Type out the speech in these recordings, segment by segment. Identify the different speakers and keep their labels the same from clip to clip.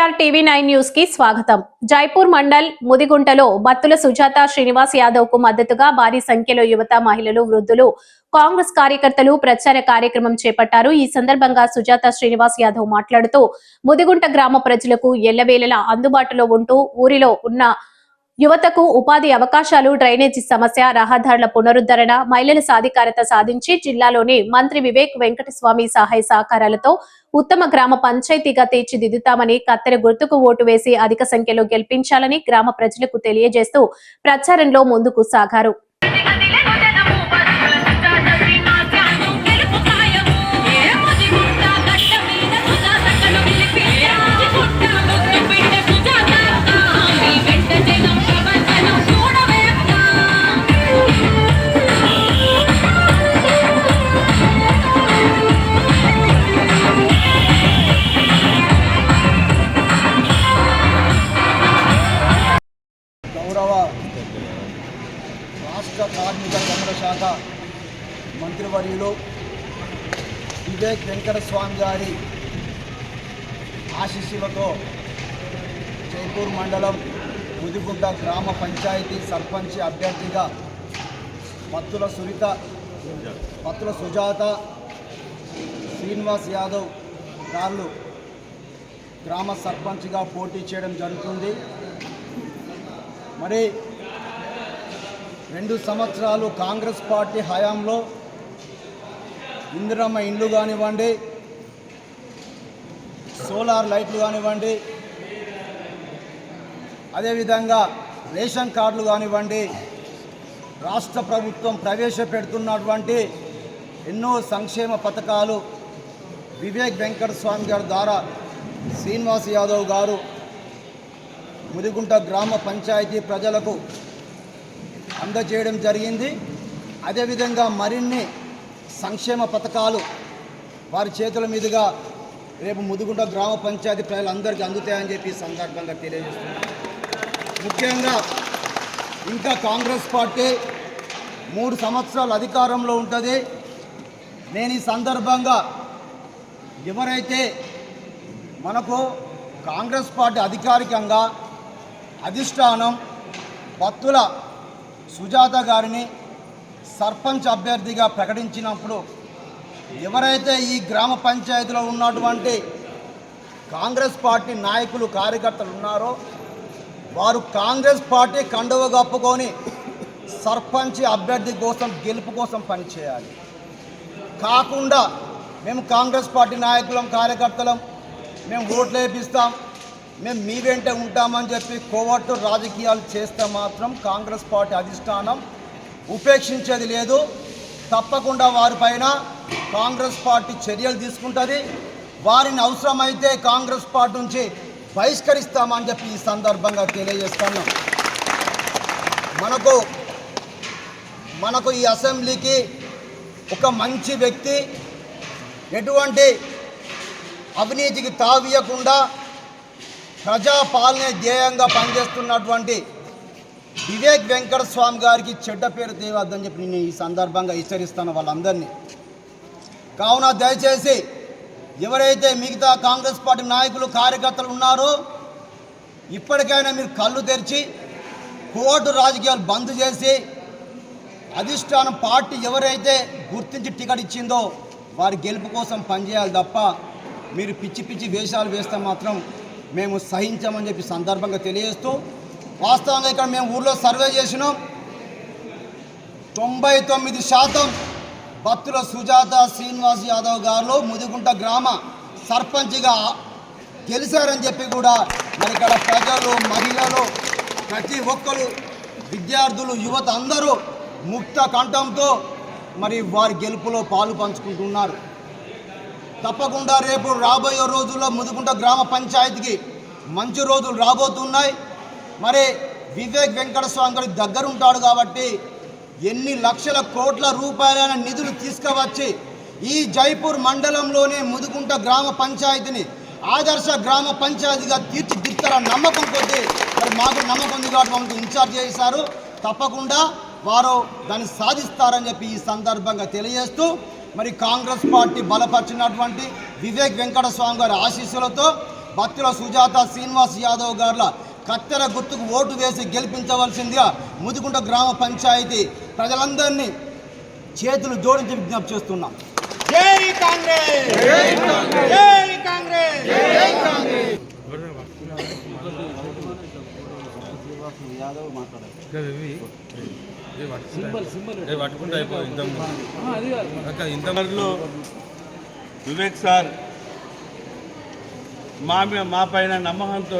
Speaker 1: KCR TV nine న్యూస్కి స్వాగతం. జైపూర్ మండల్ ముదిగుంటలో బత్తుల సుజాత శ్రీనివాస్ యాదవ్కు మద్దతుగా భారీ సంఖ్యలో యువత మహిళలు వృద్ధులు కాంగ్రెస్ కార్యకర్తలు ప్రచార కార్యక్రమం చేపట్టారు. ఈ సందర్భంగా సుజాత శ్రీనివాస్ యాదవ్ మాట్లాడుతూ ముదిగుంట గ్రామ ప్రజలకు ఎల్లవేళలా అందుబాటులో ఉంటూ ఊరిలో ఉన్న యువతకు ఉపాధి అవకాశాలు డ్రైనేజీ సమస్య రహదారుల పునరుద్ధరణ మహిళల సాధికారత సాధించి జిల్లాలోని మంత్రి వివేక్ వెంకటస్వామి సహాయ సహకారాలతో ఉత్తమ గ్రామ పంచాయతీగా తీర్చిదిద్దుతామని కత్తెర గుర్తుకు ఓటు వేసి అధిక సంఖ్యలో గెలిపించాలని గ్రామ ప్రజలకు తెలియజేస్తూ ప్రచారంలో ముందుకు సాగారు.
Speaker 2: వివేక్ వెంకటస్వామి గారి ఆశీస్సులతో జైపూర్ మండలం ముదిగుంట గ్రామ పంచాయతీ సర్పంచ్ అభ్యర్థిగా పత్తుల సురిత పత్తుల సుజాత శ్రీనివాస్ యాదవ్ గారు గ్రామ సర్పంచ్గా పోటీ చేయడం జరుగుతుంది. మరి రెండు సంవత్సరాలు కాంగ్రెస్ పార్టీ హయాంలో ఇందిరమ్మ ఇండ్లు కానివ్వండి సోలార్ లైట్లు కానివ్వండి అదేవిధంగా రేషన్ కార్డులు కానివ్వండి రాష్ట్ర ప్రభుత్వం ప్రవేశపెడుతున్నటువంటి ఎన్నో సంక్షేమ పథకాలు వివేక్ వెంకట స్వామి గారి ద్వారా శ్రీనివాస్ యాదవ్ గారు ముదిగుంట గ్రామ పంచాయతీ ప్రజలకు అందజేయడం జరిగింది. అదేవిధంగా మరిన్ని సంక్షేమ పథకాలు వారి చేతుల మీదుగా రేపు ముదుగుంట గ్రామ పంచాయతీ ప్రజలందరికీ అందుతాయని చెప్పి సందర్భంగా తెలియజేస్తున్నాను ముఖ్యంగా ఇంకా కాంగ్రెస్ పార్టీ మూడు సంవత్సరాలు అధికారంలో ఉంటుంది. నేను ఈ సందర్భంగా ఎవరైతే మనకు కాంగ్రెస్ పార్టీ అధికారికంగా అధిష్టానం భక్తుల సుజాత గారిని సర్పంచ్ అభ్యర్థిగా ప్రకటించినప్పుడు ఎవరైతే ఈ గ్రామ పంచాయతీలో ఉన్నటువంటి కాంగ్రెస్ పార్టీ నాయకులు కార్యకర్తలు ఉన్నారో వారు కాంగ్రెస్ పార్టీ కండువ కప్పుకొని సర్పంచ్ అభ్యర్థి కోసం గెలుపు కోసం పనిచేయాలి. కాకుండా మేము కాంగ్రెస్ పార్టీ నాయకులం కార్యకర్తలం మేము ఓట్లు వేపిస్తాం మేము మీ వెంటే ఉంటామని చెప్పి కోవట్టు రాజకీయాలు చేస్తే మాత్రం కాంగ్రెస్ పార్టీ అధిష్టానం ఉపేక్షించేది లేదు. తప్పకుండా వారిపైన కాంగ్రెస్ పార్టీ చర్యలు తీసుకుంటుంది. వారిని అవసరమైతే కాంగ్రెస్ పార్టీ నుంచి బహిష్కరిస్తామని చెప్పి ఈ సందర్భంగా తెలియజేస్తాను మనకు మనకు ఈ అసెంబ్లీకి ఒక మంచి వ్యక్తి ఎటువంటి అవినీతికి తావియకుండా ప్రజాపాలనే ధ్యేయంగా పనిచేస్తున్నటువంటి వివేక్ వెంకట స్వామి గారికి చెడ్డ పేరు తేవద్దని చెప్పి నేను ఈ సందర్భంగా హెచ్చరిస్తాను వాళ్ళందరినీ. కావున దయచేసి ఎవరైతే మిగతా కాంగ్రెస్ పార్టీ నాయకులు కార్యకర్తలు ఉన్నారో ఇప్పటికైనా మీరు కళ్ళు తెరిచి కోర్టు రాజకీయాలు బంద్ చేసి అధిష్టానం పార్టీ ఎవరైతే గుర్తించి టికెట్ ఇచ్చిందో వారి గెలుపు కోసం పనిచేయాలి తప్ప మీరు పిచ్చి పిచ్చి వేషాలు వేస్తే మాత్రం మేము సహించామని చెప్పి సందర్భంగా తెలియజేస్తూ వాస్తవంగా ఇక్కడ మేము ఊర్లో సర్వే చేసినాం. తొంభై తొమ్మిది శాతం భక్తుల సుజాత శ్రీనివాస్ యాదవ్ గారు ముదిగుంట గ్రామ సర్పంచ్గా గెలిచారని చెప్పి కూడా మరి ఇక్కడ ప్రజలు మహిళలు ప్రతి ఒక్కరు విద్యార్థులు యువత అందరూ ముక్త కంఠంతో మరి వారి గెలుపులో పాలు పంచుకుంటున్నారు. తప్పకుండా రేపు రాబోయే రోజుల్లో ముదుగుంట గ్రామ పంచాయతీకి మంచి రోజులు రాబోతున్నాయి. మరి వివేక్ వెంకటస్వామి గారికి గారి దగ్గర ఉంటాడు కాబట్టి ఎన్ని లక్షల కోట్ల రూపాయలైన నిధులు తీసుకువచ్చి ఈ జైపూర్ మండలంలోనే ముదుగుంట గ్రామ పంచాయతీని ఆదర్శ గ్రామ పంచాయతీగా తీర్చిదిద్దారన్న నమ్మకం కొద్దీ మరి మాకు నమ్మకం ఉంది కాబట్టి మమ్మల్ని ఇన్ఛార్జ్ చేశారు. తప్పకుండా వారు దాన్ని సాధిస్తారని చెప్పి ఈ సందర్భంగా తెలియజేస్తూ మరి కాంగ్రెస్ పార్టీ బలపరిచినటువంటి వివేక్ వెంకటస్వామి గారి ఆశీస్సులతో భక్తుల సుజాత శ్రీనివాస్ యాదవ్ గారుల కత్తెర గుర్తుకు ఓటు వేసి గెలిపించవలసిందిగా ముదిగుంట గ్రామ పంచాయతీ ప్రజలందరినీ చేతులు జోడించి విజ్ఞప్తి చేస్తున్నాం.
Speaker 3: జై కాంగ్రెస్! జై కాంగ్రెస్!
Speaker 4: వివేక్ సార్ మా మా పైన నమ్మకంతో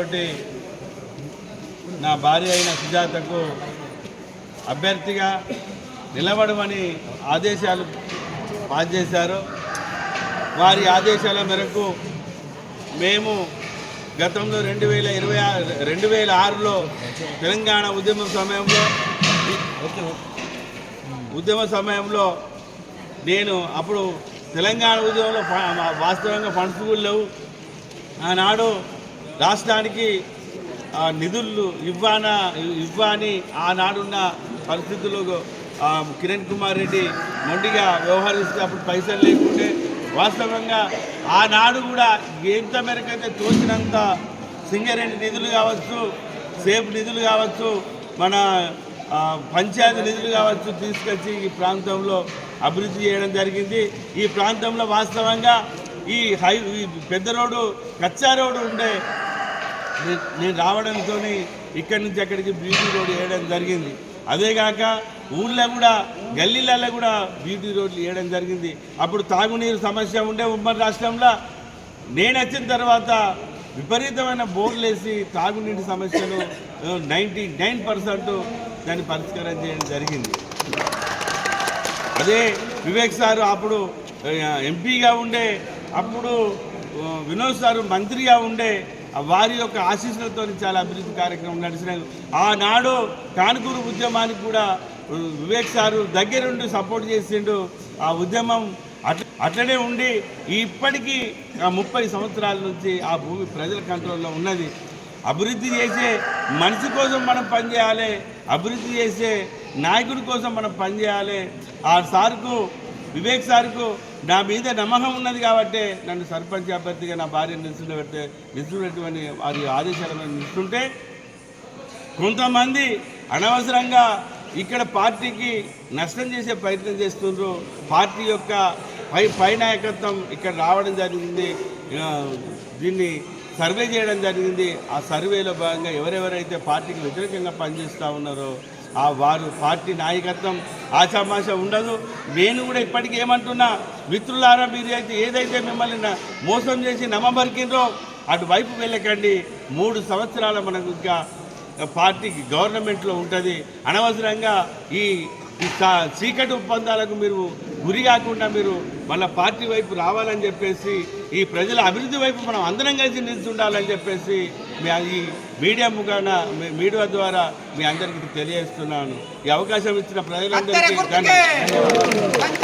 Speaker 4: నా భార్య అయిన సుజాతకు అభ్యర్థిగా నిలబడమని ఆదేశాలు పాస్ చేశారు. వారి ఆదేశాల మేరకు మేము గతంలో రెండు వేల ఇరవై ఆరు రెండు వేల ఆరులో తెలంగాణ ఉద్యమ సమయంలో ఉద్యమ సమయంలో నేను అప్పుడు తెలంగాణ ఉద్యమంలో వాస్తవంగా ఫండ్స్ కూడా లేవు. ఆనాడు రాష్ట్రానికి నిధులు ఇవ్వాన ఇవ్వని ఆనాడున్న పరిస్థితుల్లో కిరణ్ కుమార్ రెడ్డి మొండిగా వ్యవహరిస్తే అప్పుడు పైసలు లేకుంటే వాస్తవంగా ఆనాడు కూడా ఎంత మేరకైతే తోచినంత సింగరేణి నిధులు కావచ్చు సేఫ్ నిధులు కావచ్చు మన పంచాయతీ నిధులు కావచ్చు తీసుకొచ్చి ఈ ప్రాంతంలో అభివృద్ధి చేయడం జరిగింది. ఈ ప్రాంతంలో వాస్తవంగా ఈ హై ఈ పెద్ద రోడ్డు కచ్చా రోడ్డు ఉండే నేను రావడంతో ఇక్కడి నుంచి అక్కడికి బ్యూటీ రోడ్ వేయడం జరిగింది. అదేగాక ఊళ్ళో కూడా గల్లీలలో కూడా బ్యూటీ రోడ్లు వేయడం జరిగింది. అప్పుడు తాగునీరు సమస్య ఉండే ఉమ్మడి రాష్ట్రంలో. నేను వచ్చిన తర్వాత విపరీతమైన బోర్లు వేసి తాగునీటి సమస్యను నైంటీ నైన్ పర్సెంట్ దాన్ని పరిష్కారం చేయడం జరిగింది. అదే వివేక్ సారు అప్పుడు ఎంపీగా ఉండే అప్పుడు వినోద్ సారు మంత్రిగా ఉండే వారి యొక్క ఆశీస్సులతో చాలా అభివృద్ధి కార్యక్రమం నడిచినాయి ఆనాడు కానుకూరు ఉద్యమానికి కూడా వివేక్ సారు దగ్గరుండి సపోర్ట్ చేసిండు. ఆ ఉద్యమం అట్ల అట్లనే ఉండి ఇప్పటికీ ఆ ముప్పై సంవత్సరాల నుంచి ఆ భూమి ప్రజల కంట్రోల్లో ఉన్నది. అభివృద్ధి చేసే మనిషి కోసం మనం పనిచేయాలి అభివృద్ధి చేసే నాయకుడి కోసం మనం పనిచేయాలి ఆ సార్కు వివేక్ సార్కు నా మీద నమ్మకం ఉన్నది కాబట్టి నన్ను సర్పంచ్ అభ్యర్థిగా నా భార్యను నిలుచుండబెడితే నిలుచున్నటువంటి వారి ఆదేశాలను మీద నిలుస్తుంటే కొంతమంది అనవసరంగా ఇక్కడ పార్టీకి నష్టం చేసే ప్రయత్నం చేస్తుండ్రు. పార్టీ యొక్క పై పై నాయకత్వం ఇక్కడ రావడం జరిగింది. దీన్ని సర్వే చేయడం జరిగింది. ఆ సర్వేలో భాగంగా ఎవరెవరైతే పార్టీకి వ్యతిరేకంగా పనిచేస్తూ ఉన్నారో ఆ వారు పార్టీ నాయకత్వం ఆశామాష ఉండదు. నేను కూడా ఇప్పటికీ ఏమంటున్నా మిత్రులారా మీరు అయితే ఏదైతే మిమ్మల్ని మోసం చేసి నమ్మబరికిండ్రో అటువైపు వెళ్ళకండి. మూడు సంవత్సరాల మనకు ఇంకా పార్టీకి గవర్నమెంట్లో ఉంటుంది. అనవసరంగా ఈ చీకటి ఒప్పందాలకు మీరు గురి కాకుండా మీరు మళ్ళీ పార్టీ వైపు రావాలని చెప్పేసి ఈ ప్రజల అభివృద్ధి వైపు మనం అందరం కలిసి నిల్చుండాలని చెప్పేసి మీ ఈ మీడియా ముఖాన మీడియా ద్వారా మీ అందరికీ తెలియజేస్తున్నాను. ఈ అవకాశం ఇచ్చిన ప్రజలందరికీ